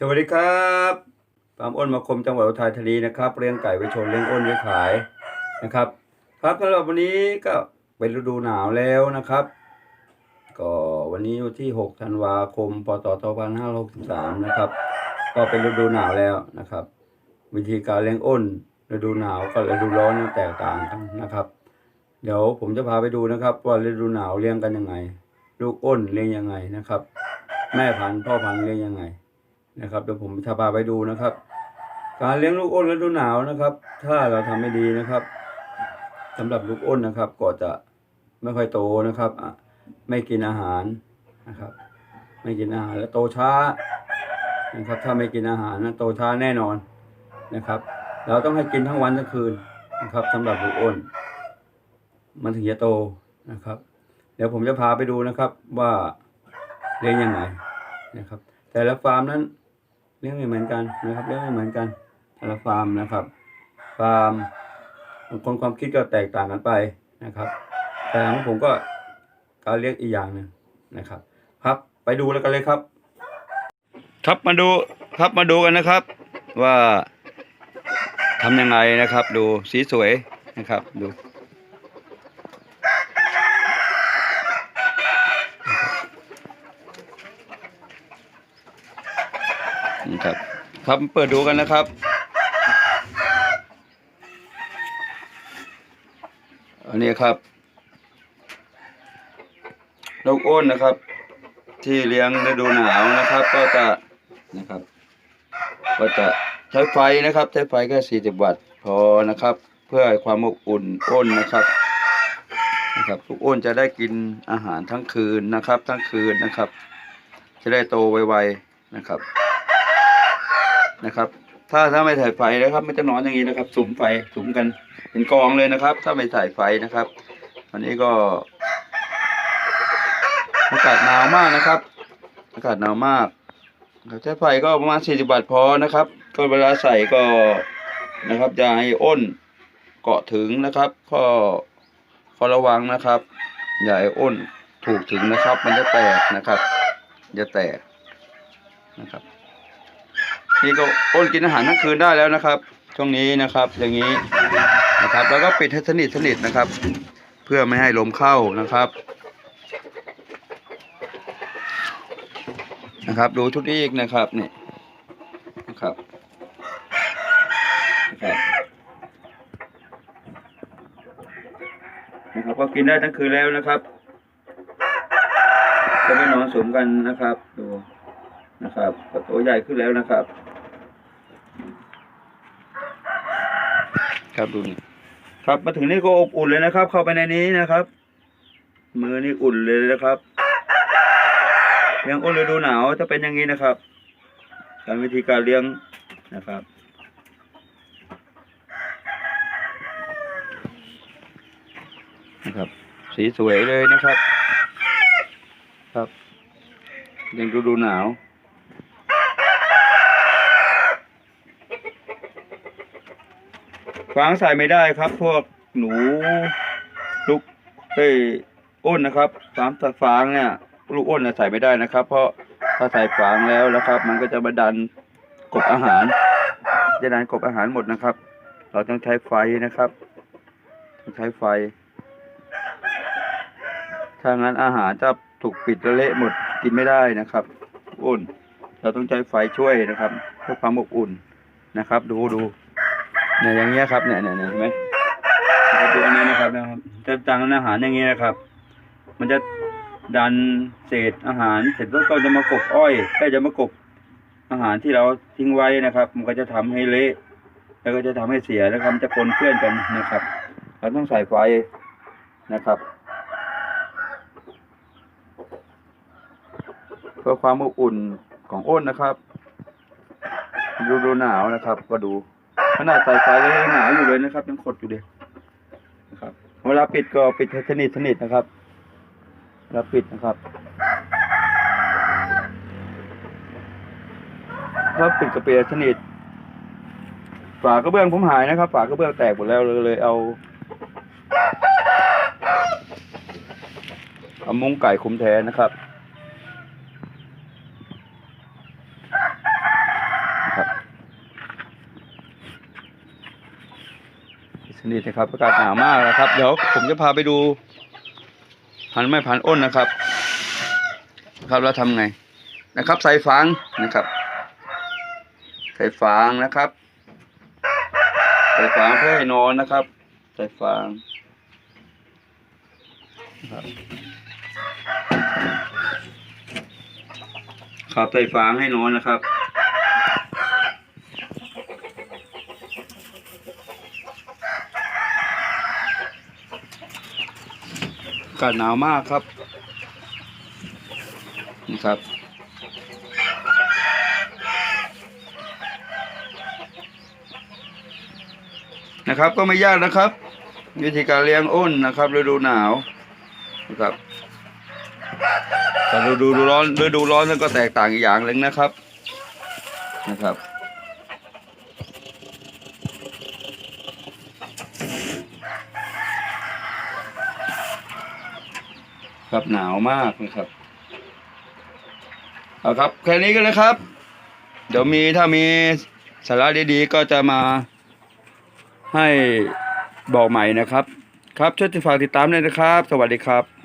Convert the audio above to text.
สวัสดีครับฟาร์มอ้นมาคมจังหวัดอุทัยธานีนะครับเลี้ยงไก่ไว้ชนเลี้ยงอ้นไว้ขายนะครับ ครับสำหรับวันนี้ก็เป็นฤดูหนาวแล้วนะครับ ก็วันนี้อยู่ที่ 6 ธันวาคม พศ 2563 นะครับ ก็เป็นฤดูหนาวแล้วนะครับ วิธีการเลี้ยงอ้นฤดูหนาวกับฤดูร้อนแตกต่างกันนะครับ เดี๋ยวผมจะพาไปดูนะครับ ว่าฤดูหนาวเลี้ยงกันยังไง ลูกอ้นเลี้ยงยังไงนะครับ แม่พันธุ์พ่อพันธุ์เลี้ยงยังไง นะครับเดี๋ยวผมจะพาไปดูนะครับ การเลี้ยงลูกอ้นฤดูหนาวนะครับ ถ้าเราทำไม่ดีนะครับสำหรับลูกอ้นนะครับ ก็จะไม่ค่อยโตนะครับไม่กินอาหารนะครับ ไม่กินอาหารและโตช้านะครับ ถ้าไม่กินอาหารนะโตช้าแน่นอนนะครับ เราต้องให้กินทั้งวันทั้งคืนนะครับสำหรับลูกอ้น มันถึงจะโตนะครับ เดี๋ยวผมจะพาไปดูนะครับว่าเลี้ยงยังไงนะครับ แต่ละฟาร์มนั้น เลี้ยงไม่เหมือนกันนะครับเลี้ยงไม่เหมือนกันแต่ละฟาร์มนะครับ ฟาร์มคนความคิดก็แตกต่างกันไปนะครับ แต่ของผมก็การเลี้ยงอีกอย่างหนึ่งนะครับ ครับไปดูแล้วกันเลยครับ ครับมาดูครับมาดูกันนะครับ ว่าทำยังไงนะครับ ดูสีสวยนะครับดู นี่ ครับเปิดดูกันนะครับอันนี้ครับลูกอ้นนะครับ ที่เลี้ยงฤดูหนาวนะครับ ก็จะนะครับ ก็จะใช้ไฟนะครับ ใช้ไฟแค่40 วัตต์พอนะครับ เพื่อความอบอุ่นอ้นนะครับนะครับลูกอ้นจะได้กินอาหารทั้งคืนนะครับ ทั้งคืนนะครับ จะได้โตไวๆนะครับ นะครับ ถ้าถ้าไม่ใส่ไฟนะครับ ไม่จะนอนอย่างนี้นะครับสุมไฟสุมกันเป็นกองเลยนะครับ ถ้าไม่ใส่ไฟนะครับวันนี้ก็อากาศหนาวมากนะครับ อากาศหนาวมากใช้ไฟก็ประมาณ40บาทพอนะครับ ก็เวลาใส่ก็นะครับอย่าให้อ้นเกาะถึงนะครับข้อข้อระวังนะครับอย่าให้อ้นถูกถึงนะครับ มันจะแตกนะครับ จะแตกนะครับ นี่ก็อ้นกินอาหารทั้งคืนได้แล้วนะครับ ช่วงนี้นะครับ อย่างนี้นะครับ แล้วก็ปิดให้สนิทสนิทนะครับ เพื่อไม่ให้ลมเข้านะครับนะครับ ดูชุดนี้อีกนะครับนี่นะครับนะครับก็กินได้ทั้งคืนแล้วนะครับก็ไม่นอนสมกันนะครับ ดูนะครับตัวใหญ่ขึ้นแล้วนะครับ ครับดูนี่ครับมาถึงนี่ก็อบอุ่นเลยนะครับ เข้าไปในนี้นะครับ มือนี่อุ่นเลยนะครับเลี้ยงอ้นฤดูหนาวจะเป็นอย่างนี้นะครับ การวิธีการเลี้ยงนะครับนะครับ สีสวยเลยนะครับ ครับเลี้ยงฤดูหนาว ฟางใส่ไม่ได้ครับ พวกหนูลูกเอ้อ้นนะครับฟางฟางเนี่ยลูกอ้นใส่ไม่ได้นะครับ เพราะถ้าใส่ฟางแล้วนะครับ มันก็จะมาดันกบอาหารจะดันกบอาหารหมดนะครับ เราต้องใช้ไฟนะครับต้องใช้ไฟ ถ้างั้นอาหารจะถูกปิดและเละหมดกินไม่ได้นะครับอ้นเราต้องใช้ไฟช่วยนะครับเพื่อความอบอุ่นนะครับ ดูดู เนี่ยอย่างเงี้ยครับเนี่ยเนี่ยเนี่ยเห็นไหมดูอันนี้นะครับนะครับจะตังอาหารอย่างเงี้ยนะครับ มันจะดันเศษอาหารเสร็จแล้วก็จะมากบอ้อยก็จะมากบอาหารที่เราทิ้งไว้นะครับ มันก็จะทำให้เละแล้วก็จะทำให้เสียนะครับมันจะปนเปื้อนกันนะครับ เราต้องใส่ไฟนะครับเพื่อความอบอุ่นของอ้นนะครับดูดูหนาวนะครับ ก็ดู ขนาดใส่ไฟแล้วยังหนาอยู่เลยนะครับ ยังขดอยู่เลยนะครับ เวลาปิดก็ปิดให้สนิทสนิทนะครับเวลาปิดนะครับถ้าปิดกระเปียสนิทฝากระเบื้องผมหายนะครับ ฝากระเบื้องแตกหมดแล้วเลยเลยเอาเอามุ้งไก่คุมแทนนะครับ นี่นะครับอากาศหนาวมากนะครับ เดี๋ยวผมจะพาไปดู พันไม้พันอ้นนะครับ ครับแล้วทำไงนะครับ ใส่ฟางนะครับ ใส่ฟางนะครับ ใส่ฟางเพื่อให้นอนนะครับ ใส่ฟางครับครับใส่ฟางให้นอนนะครับากาศหนาวมากครับนะครับ นะครับก็ไม่ยากนะครับ วิธีการเลี้ยงอ้นนะครับฤดูหนาวนะครับแต่ฤดูร้อนฤดูร้อนนั่นก็แตกต่างอีกอย่างหนึ่งนะครับนะครับ ครับหนาวมากนะครับเอาครับแค่นี้กันนะครับ เดี๋ยวมีถ้ามีสาระดีๆก็จะมาให้บอกใหม่นะครับ ครับช่วยติดฝากติดตามด้วยนะครับ สวัสดีครับ